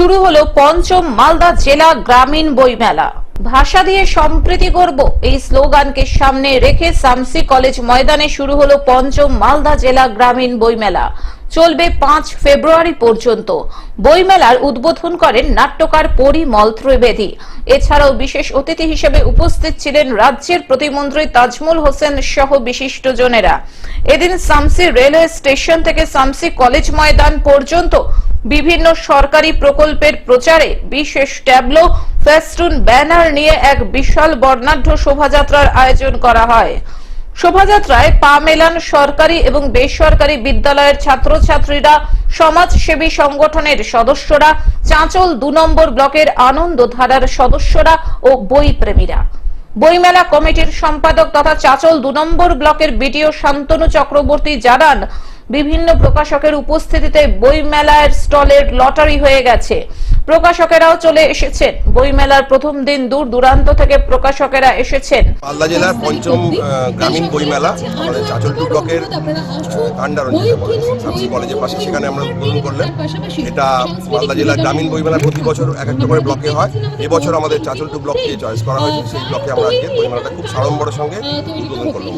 শুরু হলো পঞ্চম মালদা জেলা গ্রামীণ বইমেলা। ভাষা দিয়ে সম্প্রীতি করব এই স্লোগানকে সামনে রেখে সামসি কলেজ ময়দানে শুরু হলো পঞ্চম মালদা জেলা গ্রামীণ বইমেলা। চলবে পাঁচ ফেব্রুয়ারি পর্যন্ত। বইমেলার উদ্বোধন করেন নাট্যকার পরিমল ত্রিবেদী। এছাড়াও বিশেষ অতিথি হিসেবে উপস্থিত ছিলেন রাজ্যের প্রতিমন্ত্রী তাজমুল হোসেন সহ বিশিষ্টজনেরা এদিন সামসি রেলওয়ে স্টেশন থেকে সামসি কলেজ ময়দান পর্যন্ত বিভিন্ন সরকারি প্রকল্পের প্রচারে বিশেষ ট্যাবলো, ফেস্টুন, ব্যানার নিয়ে এক বিশাল বর্ণাঢ্য শোভাযাত্রার আয়োজন করা হয়। শোভাযাত্রায় পা মেলান সরকারি এবং বেসরকারি বিদ্যালয়ের ছাত্রছাত্রীরা, সমাজসেবী সংগঠনের সদস্যরা, চাঁচল দু নম্বর ব্লকের আনন্দধারার সদস্যরা ও বই প্রেমীরা বইমেলা কমিটির সম্পাদক তথা চাচল দু নম্বর ব্লকের বিডিও শান্তনু চক্রবর্তী জানান, বিভিন্ন প্রকাশকের উপস্থিতিতে বইমেলার স্টলের লটারি হয়ে গেছে। প্রকাশকেরাও চলে এসেছেন। বইমেলার প্রথম দিন দূর দূরান্ত থেকে প্রকাশকেরা এসেছেন। মালদা জেলার পঞ্চম গ্রামীণ বইমেলা আমাদের চাচলটু ব্লকের কান্ডারঞ্জন সাবসি কলেজের পাশে সেখানে আমরা উদ্বোধন করলেন এটা মালদা জেলার গ্রামীণ বইমেলা প্রতি বছর এক একটা করে ব্লকে হয়। এবছর আমাদের চাচলটু ব্লককে চয়েস করা হয়েছে। সেই ব্লকে আমরা আজকে বইমেলাটা খুব সাড়ম্বরের সঙ্গে উদ্বোধন করলাম।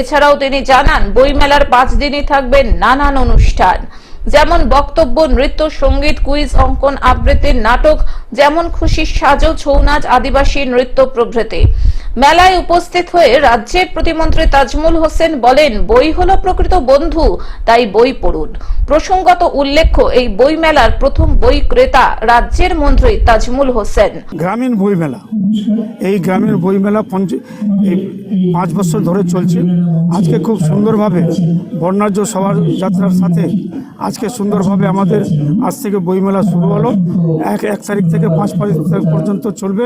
এছাড়াও তিনি জানান বইমেলার পাঁচ দিনই থাকবে নানান অনুষ্ঠান। যেমন বক্তব্য, নৃত্য, সংগীত, কুইজ, অঙ্কন, আবৃত্তির নাটক, যেমন খুশি সাজো ছৌ নাচ, আদিবাসী নৃত্য প্রভৃতি। মেলায় উপস্থিত হয়ে রাজ্যের প্রতিমন্ত্রী তাজমুল হোসেন বলেন, বই হলো প্রকৃত বন্ধু, তাই বই পড়ুন। প্রসঙ্গত উল্লেখ্য, এই বই মেলার প্রথম বই ক্রেতা রাজ্যের মন্ত্রী তাজমুল হোসেন। গ্রামীণ বইমেলা এই গ্রামীণ পঞ্চ এই পাঁচ বছর ধরে চলছে। আজকে খুব সুন্দরভাবে বর্ণাঢ্য সবার যাত্রার সাথে আজকে সুন্দরভাবে আমাদের আজ থেকে বইমেলা শুরু হলো। এক এক তারিখ থেকে পাঁচ পাঁচ তারিখ পর্যন্ত চলবে।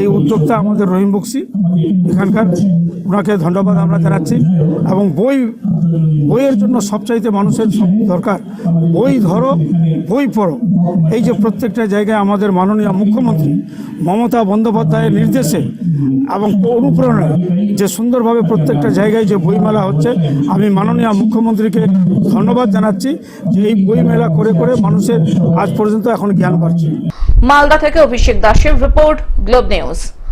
এই উদ্যোগটা আমাদের রহিম বক্সি এখানকার ওনাকে ধন্যবাদ আমরা জানাচ্ছি এবং বই, বইয়ের জন্য সবচাইতে মানুষের দরকার। বই ধরো, বই পড়ো। এই যে প্রত্যেকটা জায়গায় আমাদের মাননীয় মুখ্যমন্ত্রী মমতা বন্দ্যোপাধ্যায়ের নির্দেশে এবং অনুপ্রেরণায় যে সুন্দরভাবে প্রত্যেকটা জায়গায় যে বইমেলা হচ্ছে, আমি মাননীয় মুখ্যমন্ত্রীকে ধন্যবাদ জানাচ্ছি যে এই বইমেলা করে করে মানুষের আজ পর্যন্ত এখন জ্ঞান বাড়ছে। মালদা থেকে অভিষেক দাসের রিপোর্ট, গ্লোব নিউজ।